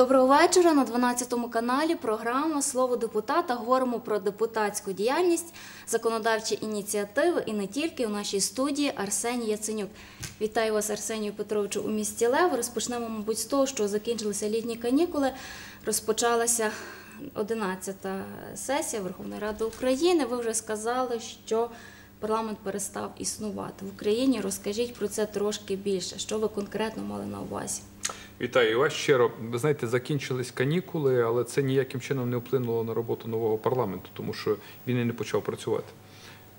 Доброго вечора на 12 каналі. Програма Слово депутата. Говоримо про депутатську діяльність, законодавчі ініціативи і не тільки у нашій студії Арсеній Яценюк. Вітаю вас, Арсенію Петровичу, у місті Лев. Розпочнемо, мабуть, з того, що закінчилися літні канікули. Розпочалася 11-та сесія Верховної Ради України. Ви вже сказали, що парламент перестав існувати в Україні. Розкажіть про це трошки більше. Що ви конкретно мали на увазі? Вітаю вас щиро. Ви знаєте, закінчились канікули, але це ніяким чином не вплинуло на роботу нового парламенту, тому що він і не почав працювати.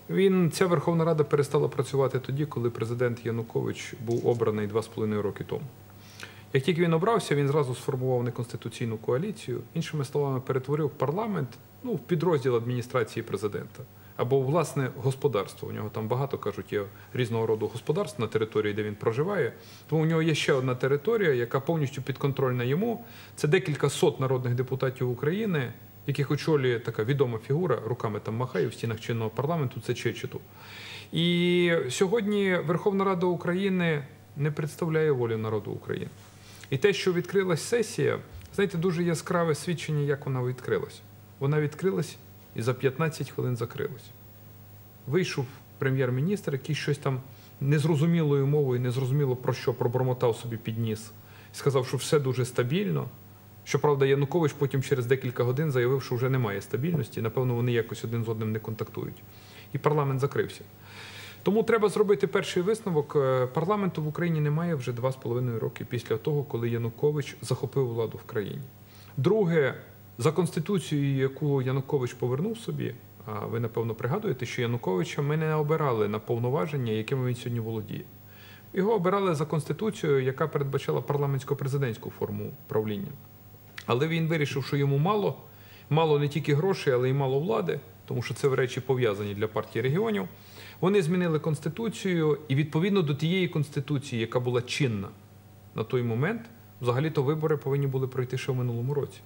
Він ця Верховна Рада перестала працювати тоді, коли президент Янукович був обраний два з половиною роки тому. Як тільки він обрався, він зразу сформував неконституційну коаліцію, іншими словами, перетворив парламент ну, в підрозділ адміністрації президента або власне господарство. У нього там багато кажуть, є різного роду господарств на території, де він проживає. Тому у нього є ще одна територія, яка повністю підконтрольна йому. Це декілька сот народних депутатів України, яких очолює така відома фігура, руками там махає в стінах чинного парламенту. Це Чечету. І сьогодні Верховна Рада України не представляє волю народу України. І те, що відкрилась сесія, знаєте, дуже яскраве свідчення, як вона відкрилась. Вона відкрилась і за 15 хвилин закрилась. Вийшов прем'єр-міністр, який щось там незрозумілою мовою, незрозуміло про що пробормотав собі підніс. Сказав, що все дуже стабільно. Щоправда, Янукович потім через декілька годин заявив, що вже немає стабільності. Напевно, вони якось один з одним не контактують. І парламент закрився. Тому треба зробити перший висновок. Е, Парламенту в Україні немає вже два з половиною роки після того, коли Янукович захопив владу в країні. Друге, за конституцією, яку Янукович повернув собі, ви напевно пригадуєте, що Януковича ми не обирали на повноваження, якими він сьогодні володіє. Його обирали за конституцією, яка передбачала парламентсько-президентську форму правління. Але він вирішив, що йому мало, мало не тільки грошей, але й мало влади, тому що це в речі пов'язані для партії регіонів. Вони змінили конституцію, і відповідно до тієї конституції, яка була чинна на той момент, взагалі-то вибори повинні були пройти ще в минулому році.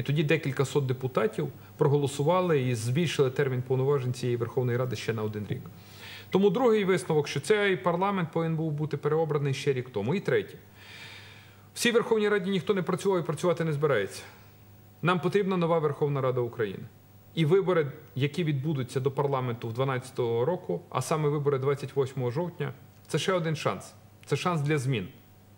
І тоді декілька сот депутатів проголосували і збільшили термін повноважень цієї Верховної Ради ще на один рік. Тому другий висновок, що цей парламент повинен був бути переобраний ще рік тому. І третє. В цій Верховній Раді ніхто не працював і працювати не збирається. Нам потрібна нова Верховна Рада України. І вибори, які відбудуться до парламенту в 2012 року, а саме вибори 28 жовтня, це ще один шанс. Це шанс для змін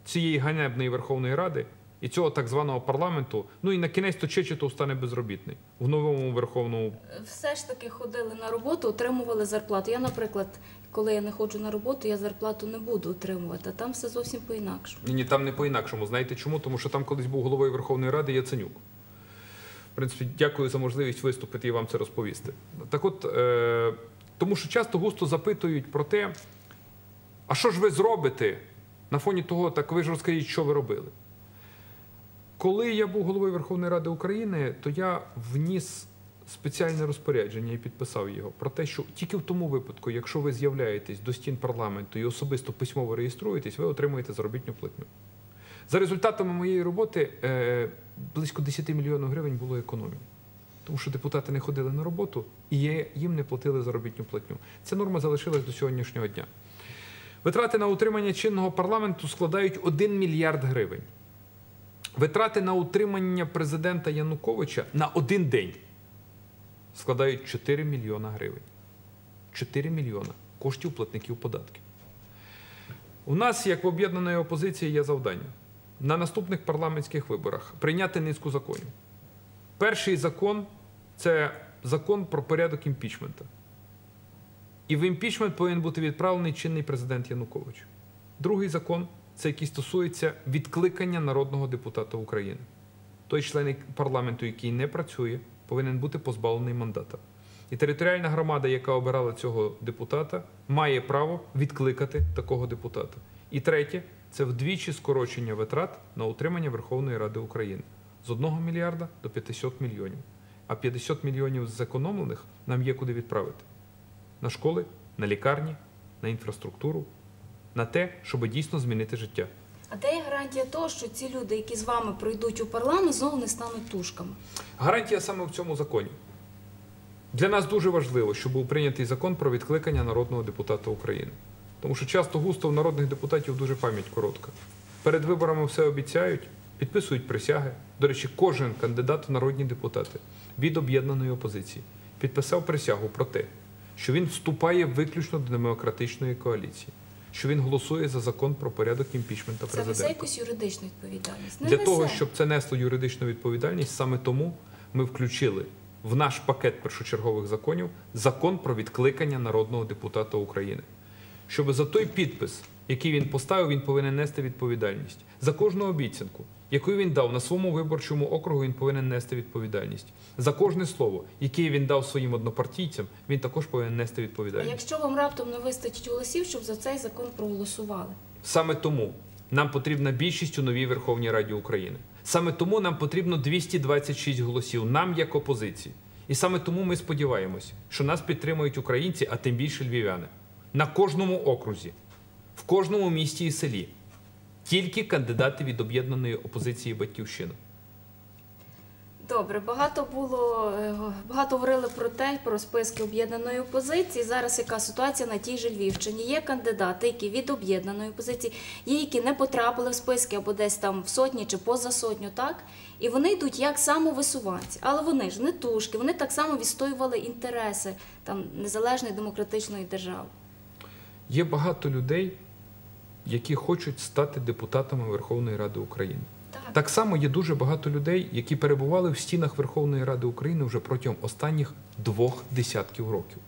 цієї ганебної Верховної Ради і цього так званого парламенту. Ну і на кінець то Чечетов стане безробітний в новому верховному. Все ж таки ходили на роботу, отримували зарплату. Я, наприклад, коли я не ходжу на роботу, я зарплату не буду отримувати. а Там все зовсім по-інакшому. Ні, ні, там не по-інакшому. Знаєте чому? Тому що там колись був головою Верховної Ради Яценюк. В принципі, дякую за можливість виступити і вам це розповісти. Так от, е, тому що часто густо запитують про те, а що ж ви зробите на фоні того, так ви ж розкажіть, що ви робили. Коли я був головою Верховної Ради України, то я вніс спеціальне розпорядження і підписав його про те, що тільки в тому випадку, якщо ви з'являєтесь до стін парламенту і особисто письмово реєструєтесь, ви отримуєте заробітну платню. За результатами моєї роботи е, близько 10 мільйонів гривень було економії. Тому що депутати не ходили на роботу і їм не платили заробітну платню. Ця норма залишилась до сьогоднішнього дня. Витрати на утримання чинного парламенту складають 1 мільярд гривень. Витрати на утримання президента Януковича на один день складають 4 мільйона гривень. 4 мільйона коштів платників податків. У нас, як в об'єднаної опозиції, є завдання на наступних парламентських виборах прийняти низку законів. Перший закон це закон про порядок імпічмента. І в імпічмент повинен бути відправлений чинний президент Янукович. Другий закон це який стосується відкликання народного депутата України. Той член парламенту, який не працює, повинен бути позбавлений мандата. І територіальна громада, яка обирала цього депутата, має право відкликати такого депутата. І третє це вдвічі скорочення витрат на утримання Верховної Ради України з 1 мільярда до 500 мільйонів. А 50 мільйонів зекономлених нам є куди відправити: на школи, на лікарні, на інфраструктуру, на те, щоб дійсно змінити життя. А де є гарантія того, що ці люди, які з вами пройдуть у парламент, знову не стануть тушками? Гарантія саме в цьому законі. Для нас дуже важливо, щоб був прийнятий закон про відкликання народного депутата України. Тому що часто густо в народних депутатів дуже пам'ять коротка. Перед виборами все обіцяють, підписують присяги. До речі, кожен кандидат в народні депутати від об'єднаної опозиції підписав присягу про те, що він вступає виключно до демократичної коаліції, що він голосує за закон про порядок імпічмента Це несе якусь юридичну відповідальність. Не Для несе. того, щоб це несло юридичну відповідальність, саме тому ми включили в наш пакет першочергових законів закон про відкликання народного депутата України. Щоб за той підпис, який він поставив, він повинен нести відповідальність. За кожну обіцянку, яку він дав на своєму виборчому округу, він повинен нести відповідальність. За кожне слово, яке він дав своїм однопартійцям, він також повинен нести А відповідальність. якщо вам раптом не вистачить голосів, щоб за цей закон проголосували? Саме тому нам потрібна більшість у новій Верховній Раді України. Саме тому нам потрібно 226 голосів, нам як опозиції. І саме тому ми сподіваємося, що нас підтримують українці, а тим більше львів'яни. На кожному окрузі, в кожному місті і селі. Тільки кандидати від об'єднаної опозиції Батьківщина. Добре, багато було е, багато говорили про те, про списки об'єднаної опозиції. Зараз яка ситуація на тій же Львівщині? Є кандидати, які від об'єднаної опозиції, є які не потрапили в списки або десь там в сотні чи поза сотню, так і вони йдуть як самовисуванці, але вони ж не тушки, вони так само відстоювали інтереси там незалежної демократичної держави. Є багато людей, які хочуть стати депутатами Верховної Ради України. Так, Так само є дуже багато людей, які перебували в стінах Верховної Ради України вже протягом останніх двох десятків років.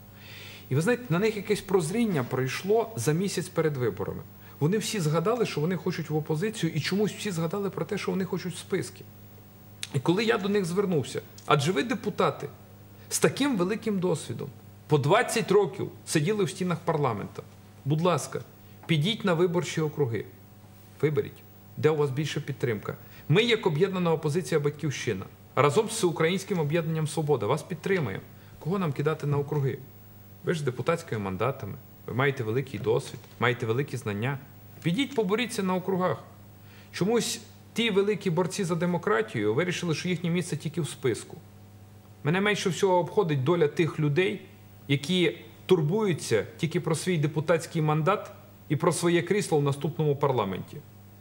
І ви знаєте, на них якесь прозріння пройшло за місяць перед виборами. Вони всі згадали, що вони хочуть в опозицію, і чомусь всі згадали про те, що вони хочуть в списки. І коли я до них звернувся, адже ви депутати з таким великим досвідом, по 20 років сиділи в стінах парламента. Будь ласка, підіть на виборчі округи. Виберіть, де у вас більша підтримка. Ми, як об'єднана опозиція Батьківщина, разом з всеукраїнським об'єднанням Свобода вас підтримаємо. Кого нам кидати на округи? Ви ж з депутатськими мандатами, ви маєте великий досвід, маєте великі знання. Підіть, поборіться на округах. Чомусь ті великі борці за демократію вирішили, що їхнє місце тільки в списку. Мене менше всього обходить доля тих людей, які турбуються тільки про свій депутатський мандат і про своє крісло в наступному парламенті.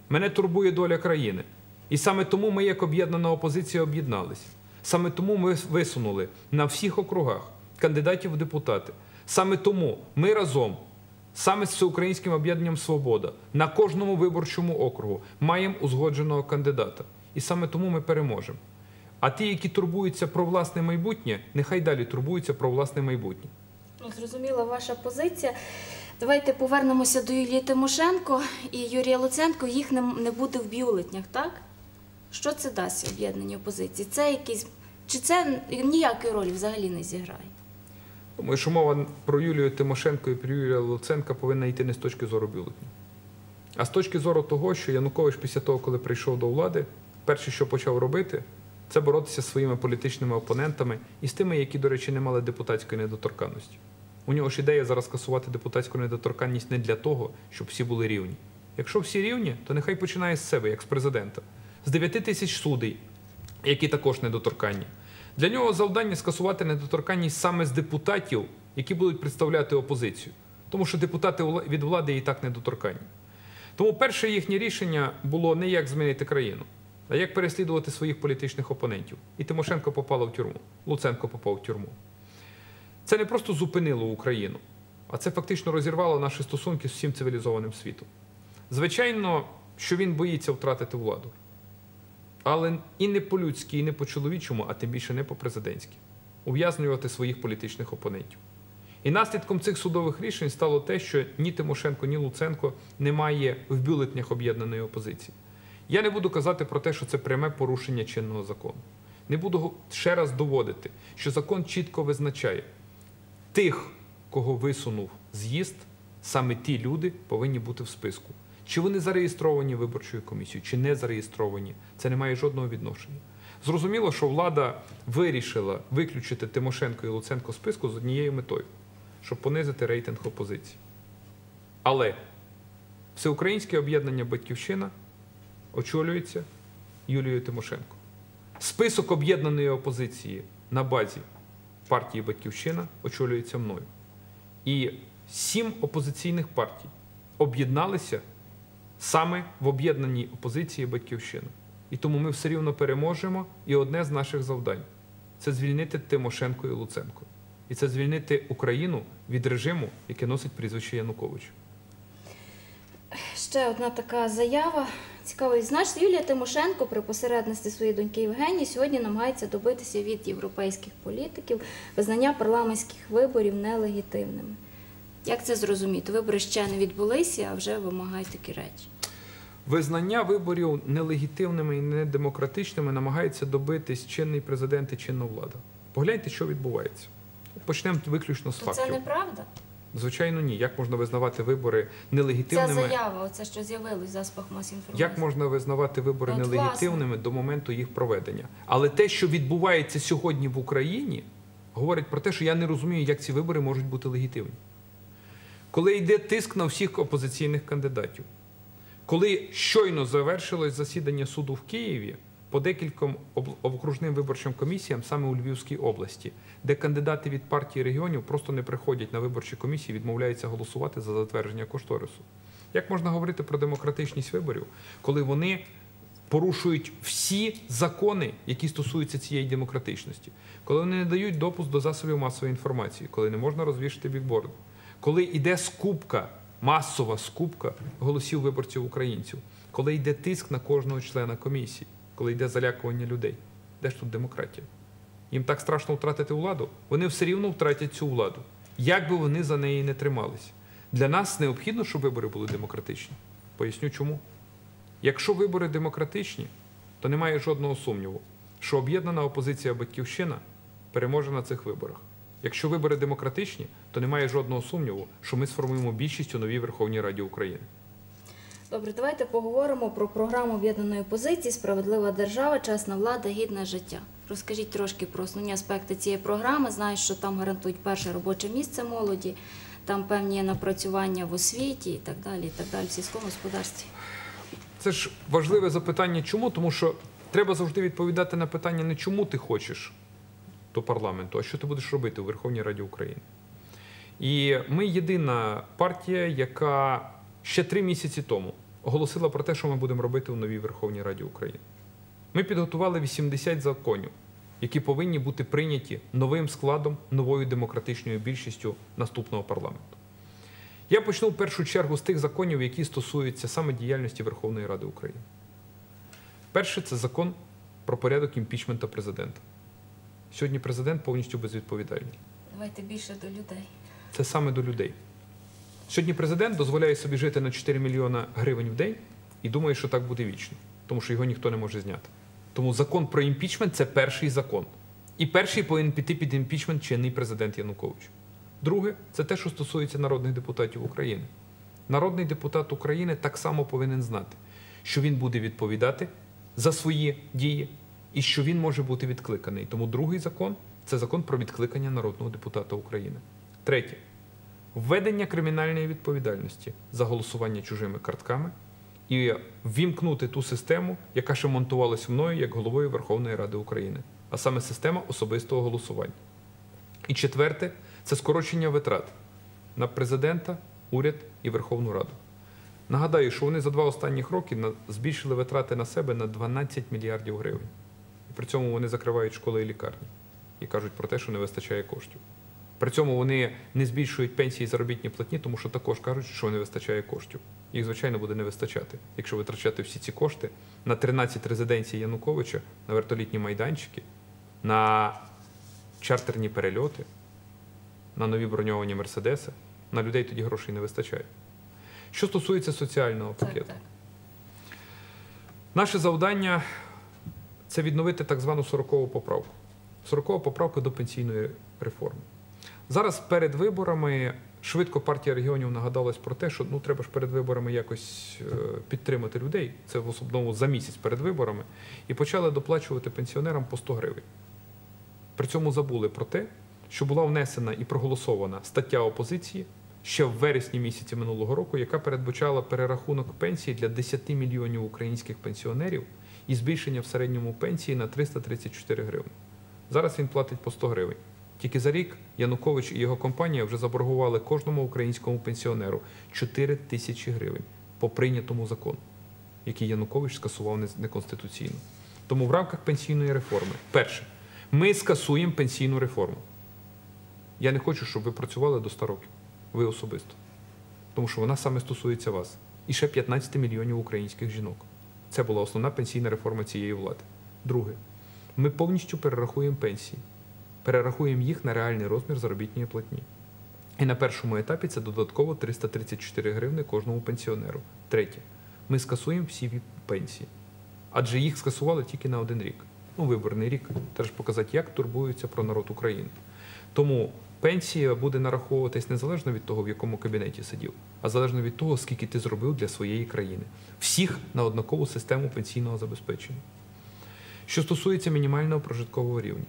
Мене турбує доля країни. І саме тому ми, як об'єднана опозиція, об'єдналися. Саме тому ми висунули на всіх округах кандидатів в депутати. Саме тому ми разом, саме з всеукраїнським об'єднанням Свобода, на кожному виборчому округу маємо узгодженого кандидата. І саме тому ми переможемо. А ті, які турбуються про власне майбутнє, нехай далі турбуються про власне майбутнє. Ну, зрозуміла ваша позиція. Давайте повернемося до Юлії Тимошенко і Юрія Луценко. Їх не, буде в бюлетнях, так? Що це дасть об'єднаній опозиції? Це якийсь чи це ніякої ролі взагалі не зіграє? Думаю, що мова про Юлію Тимошенко і про Юрія Луценка повинна йти не з точки зору бюлетня, а з точки зору того, що Янукович після того, коли прийшов до влади, перше, що почав робити, це боротися зі своїми політичними опонентами і з тими, які, до речі, не мали депутатської недоторканності. У нього ж ідея зараз скасувати депутатську недоторканність не для того, щоб всі були рівні. Якщо всі рівні, то нехай починає з себе, як з президента, з 9 тисяч судей, які також недоторканні. Для нього завдання скасувати недоторканність саме з депутатів, які будуть представляти опозицію, тому що депутати від влади і так недоторканні. Тому перше їхнє рішення було не як змінити країну, а як переслідувати своїх політичних опонентів. І Тимошенко попала в тюрму, Луценко попав в тюрму. Це не просто зупинило Україну, а це фактично розірвало наші стосунки з всім цивілізованим світом. Звичайно, що він боїться втратити владу. Але і не по-людськи, і не по-чоловічому, а тим більше не по-президентськи. Ув'язнювати своїх політичних опонентів. І наслідком цих судових рішень стало те, що ні Тимошенко, ні Луценко немає в бюлетнях об'єднаної опозиції. Я не буду казати про те, що це пряме порушення чинного закону. Не буду ще раз доводити, що закон чітко визначає тих, кого висунув з'їзд, саме ті люди повинні бути в списку. Чи вони зареєстровані виборчою комісією, чи не зареєстровані, це не має жодного відношення. Зрозуміло, що влада вирішила виключити Тимошенко і Луценко з списку з однією метою, щоб понизити рейтинг опозиції. Але всеукраїнське об'єднання Батьківщина очолюється Юлією Тимошенко. Список об'єднаної опозиції на базі партії Батьківщина очолюється мною. І сім опозиційних партій об'єдналися саме в об'єднаній опозиції Батьківщина. І тому ми все рівно переможемо. І одне з наших завдань це звільнити Тимошенко і Луценко. І це звільнити Україну від режиму, який носить прізвище Янукович. Ще одна така заява. Цікаво, знаєш, Юлія Тимошенко при посередництві своєї доньки Євгенії сьогодні намагається добитися від європейських політиків визнання парламентських виборів нелегітимними. Як це зрозуміти? Вибори ще не відбулися, а вже вимагають такі речі. Визнання виборів нелегітимними і недемократичними намагається добитись чинний президент і чинна влада. Погляньте, що відбувається. Почнемо виключно з фактів. це неправда? Звичайно, ні. Як можна визнавати вибори Ця нелегітимними? заява, оце що з'явилось масової інформації. Як можна визнавати вибори От, нелегітимними до моменту їх проведення? Але те, що відбувається сьогодні в Україні, говорить про те, що я не розумію, як ці вибори можуть бути легітимні. Коли йде тиск на всіх опозиційних кандидатів, коли щойно завершилось засідання суду в Києві по декільком окружним виборчим комісіям саме у Львівській області, де кандидати від партії регіонів просто не приходять на виборчі комісії, відмовляються голосувати за затвердження кошторису. Як можна говорити про демократичність виборів, коли вони порушують всі закони, які стосуються цієї демократичності, коли вони не дають допуск до засобів масової інформації, коли не можна розвішати бікборди, коли йде скупка, масова скупка голосів виборців українців, коли йде тиск на кожного члена комісії, коли йде залякування людей, де ж тут демократія? Їм так страшно втратити владу, вони все рівно втратять цю владу. Як би вони за неї не трималися. Для нас необхідно, щоб вибори були демократичні. Поясню чому. Якщо вибори демократичні, то немає жодного сумніву, що об'єднана опозиція Батьківщина переможе на цих виборах. Якщо вибори демократичні, то немає жодного сумніву, що ми сформуємо більшість у новій Верховній Раді України. Добре, давайте поговоримо про програму об'єднаної опозиції Справедлива держава, чесна влада, гідне життя. Розкажіть трошки про основні аспекти цієї програми. Знаю, що там гарантують перше робоче місце молоді, там певні напрацювання в освіті і так далі, і так далі, в сільському господарстві. Це ж важливе запитання, чому? Тому що треба завжди відповідати на питання не чому ти хочеш до парламенту, а що ти будеш робити у Верховній Раді України. І ми єдина партія, яка ще три місяці тому оголосила про те, що ми будемо робити у новій Верховній Раді України. Ми підготували 80 законів, які повинні бути прийняті новим складом, новою демократичною більшістю наступного парламенту. Я почну в першу чергу з тих законів, які стосуються саме діяльності Верховної Ради України. Перше це закон про порядок імпічмента президента. Сьогодні президент повністю безвідповідальний. Давайте більше до людей. Це саме до людей. Сьогодні президент дозволяє собі жити на 4 мільйона гривень в день і думає, що так буде вічно, тому що його ніхто не може зняти. Тому закон про імпічмент це перший закон. І перший повинен піти під імпічмент чинний президент Янукович. Друге, це те, що стосується народних депутатів України. Народний депутат України так само повинен знати, що він буде відповідати за свої дії і що він може бути відкликаний. Тому другий закон це закон про відкликання народного депутата України. Третє введення кримінальної відповідальності за голосування чужими картками і ввімкнути ту систему, яка ще монтувалась мною як головою Верховної Ради України, а саме система особистого голосування. І четверте це скорочення витрат на президента, уряд і Верховну Раду. Нагадаю, що вони за два останніх роки збільшили витрати на себе на 12 мільярдів гривень. І при цьому вони закривають школи і лікарні і кажуть про те, що не вистачає коштів. При цьому вони не збільшують пенсії і заробітні платні, тому що також кажуть, що не вистачає коштів. Їх, звичайно, буде не вистачати, якщо витрачати всі ці кошти на 13 резиденцій Януковича, на вертолітні майданчики, на чартерні перельоти, на нові броньовані мерседеси. На людей тоді грошей не вистачає. Що стосується соціального пакету, так. Наше завдання це відновити так звану 40-ву поправку. 40-ва поправка до пенсійної реформи. Зараз перед виборами швидко партія регіонів нагадалась про те, що ну треба ж перед виборами якось е, підтримати людей. Це в основному за місяць перед виборами, і почали доплачувати пенсіонерам по 100 гривень. При цьому забули про те, що була внесена і проголосована стаття опозиції ще в вересні місяці минулого року, яка передбачала перерахунок пенсії для 10 мільйонів українських пенсіонерів і збільшення в середньому пенсії на 334 гривні. Зараз він платить по 100 гривень. Тільки за рік Янукович і його компанія вже заборгували кожному українському пенсіонеру 4 тисячі гривень по прийнятому закону. який Янукович скасував неконституційно. Тому в рамках пенсійної реформи, перше, ми скасуємо пенсійну реформу. Я не хочу, щоб ви працювали до 100 років. Ви особисто. Тому що вона саме стосується вас. І ще 15 мільйонів українських жінок. Це була основна пенсійна реформа цієї влади. Друге, ми повністю перерахуємо пенсії, перерахуємо їх на реальний розмір заробітної платні. І на першому етапі це додатково 334 гривни кожному пенсіонеру. Третє, ми скасуємо всі пенсії. Адже їх скасували тільки на один рік. Ну, виборний рік. Теж показати, як турбуються про народ України. Тому пенсія буде нараховуватись незалежно від того, в якому кабінеті сидів, а залежно від того, скільки ти зробив для своєї країни. Всіх на однакову систему пенсійного забезпечення. Що стосується мінімального прожиткового рівня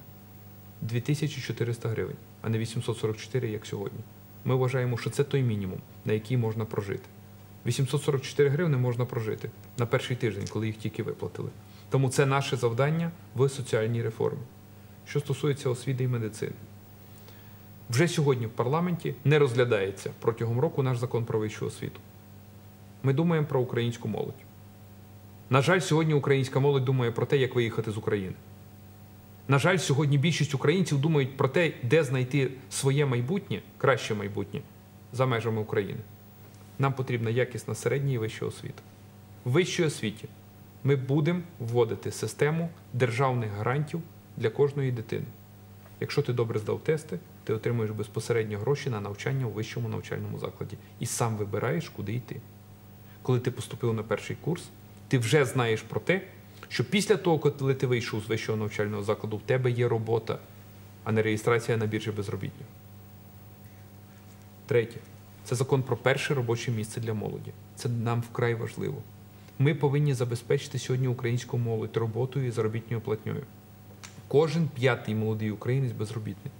2400 гривень, а не 844, як сьогодні. Ми вважаємо, що це той мінімум, на який можна прожити. 844 гривни можна прожити на перший тиждень, коли їх тільки виплатили. Тому це наше завдання в соціальній реформі. Що стосується освіти і медицини, вже сьогодні в парламенті не розглядається протягом року наш закон про вищу освіту. Ми думаємо про українську молодь. На жаль, сьогодні українська молодь думає про те, як виїхати з України. На жаль, сьогодні більшість українців думають про те, де знайти своє майбутнє, краще майбутнє за межами України. Нам потрібна якісна середня і вища освіта. В вищій освіті ми будемо вводити систему державних гарантів для кожної дитини. Якщо ти добре здав тести, ти отримуєш безпосередньо гроші на навчання у вищому навчальному закладі і сам вибираєш, куди йти. Коли ти поступив на перший курс, ти вже знаєш про те, що після того, коли ти вийшов з вищого навчального закладу, в тебе є робота, а не реєстрація на біржі безробітних. Третє. Це закон про перше робоче місце для молоді. Це нам вкрай важливо. Ми повинні забезпечити сьогодні українську молодь роботою і заробітною платньою. Кожен п'ятий молодий українець безробітний,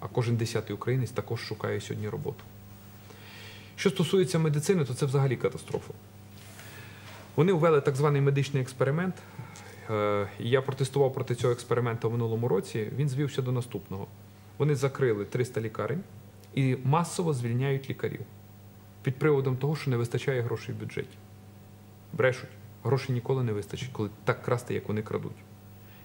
а кожен десятий українець також шукає сьогодні роботу. Що стосується медицини, то це взагалі катастрофа. Вони ввели так званий медичний експеримент. Е, Я протестував проти цього експерименту в минулому році. Він звівся до наступного: вони закрили 300 лікарень і масово звільняють лікарів під приводом того, що не вистачає грошей в бюджеті. Брешуть, грошей ніколи не вистачить, коли так красти, як вони крадуть.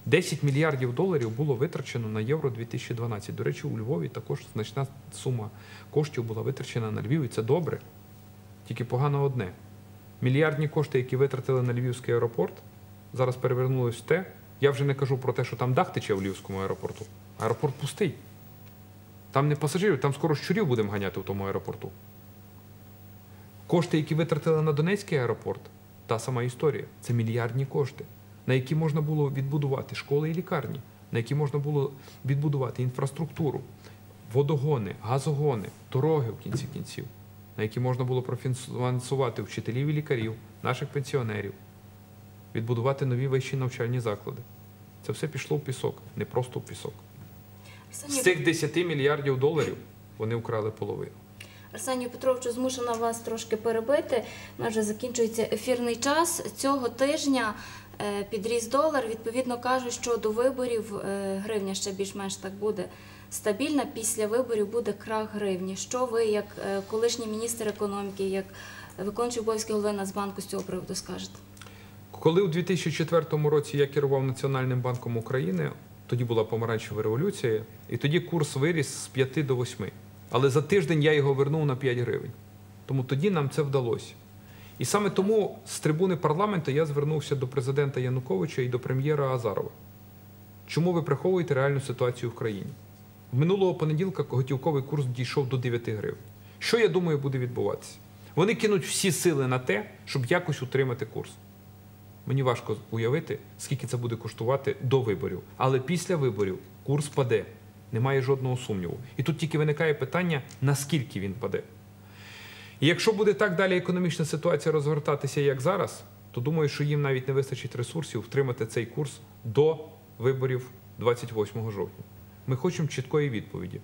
10 мільярдів доларів було витрачено на Євро 2012. До речі, у Львові також значна сума коштів була витрачена на Львів, і це добре. Тільки погано одне. Мільярдні кошти, які витратили на Львівський аеропорт, зараз перевернулись в те. Я вже не кажу про те, що там дах тече в Львівському аеропорту. Аеропорт пустий. Там не пасажирів, там скоро щурів будемо ганяти в тому аеропорту. Кошти, які витратили на Донецький аеропорт, та сама історія. Це мільярдні кошти, на які можна було відбудувати школи і лікарні, на які можна було відбудувати інфраструктуру, водогони, газогони, дороги в кінці кінців, на які можна було профінансувати вчителів і лікарів, наших пенсіонерів, відбудувати нові вищі навчальні заклади. Це все пішло в пісок, не просто в пісок. З цих 10 мільярдів доларів вони вкрали половину. Арсенію Петровичу, змушена вас трошки перебити. У нас вже закінчується ефірний час. Цього тижня е, підріс долар. Відповідно кажуть, що до виборів е, гривня ще більш-менш так буде стабільна. Після виборів буде крах гривні. Що ви, як е, колишній міністр економіки, як виконуючий обов'язки голови Нацбанку з цього приводу скажете? Коли у 2004 році я керував Національним банком України, тоді була помаранчева революція, і тоді курс виріс з 5 до 8. Але за тиждень я його вернув на 5 гривень. Тому тоді нам це вдалося. І саме тому з трибуни парламенту я звернувся до президента Януковича і до прем'єра Азарова. Чому ви приховуєте реальну ситуацію в країні? Минулого понеділка готівковий курс дійшов до 9 гривень. Що я думаю буде відбуватися? Вони кинуть всі сили на те, щоб якось утримати курс. Мені важко уявити, скільки це буде коштувати до виборів. Але після виборів курс паде. Немає жодного сумніву. І тут тільки виникає питання, наскільки він паде. І якщо буде так далі економічна ситуація розгортатися, як зараз, то думаю, що їм навіть не вистачить ресурсів втримати цей курс до виборів 28 жовтня. Ми хочемо чіткої відповіді.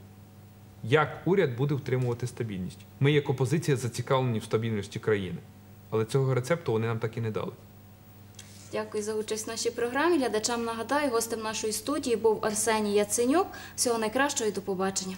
Як уряд буде втримувати стабільність? Ми, як опозиція, зацікавлені в стабільності країни. Але цього рецепту вони нам так і не дали. Дякую за участь в нашій програмі. Глядачам нагадаю, гостем нашої студії був Арсеній Яценюк. Всього найкращого і до побачення.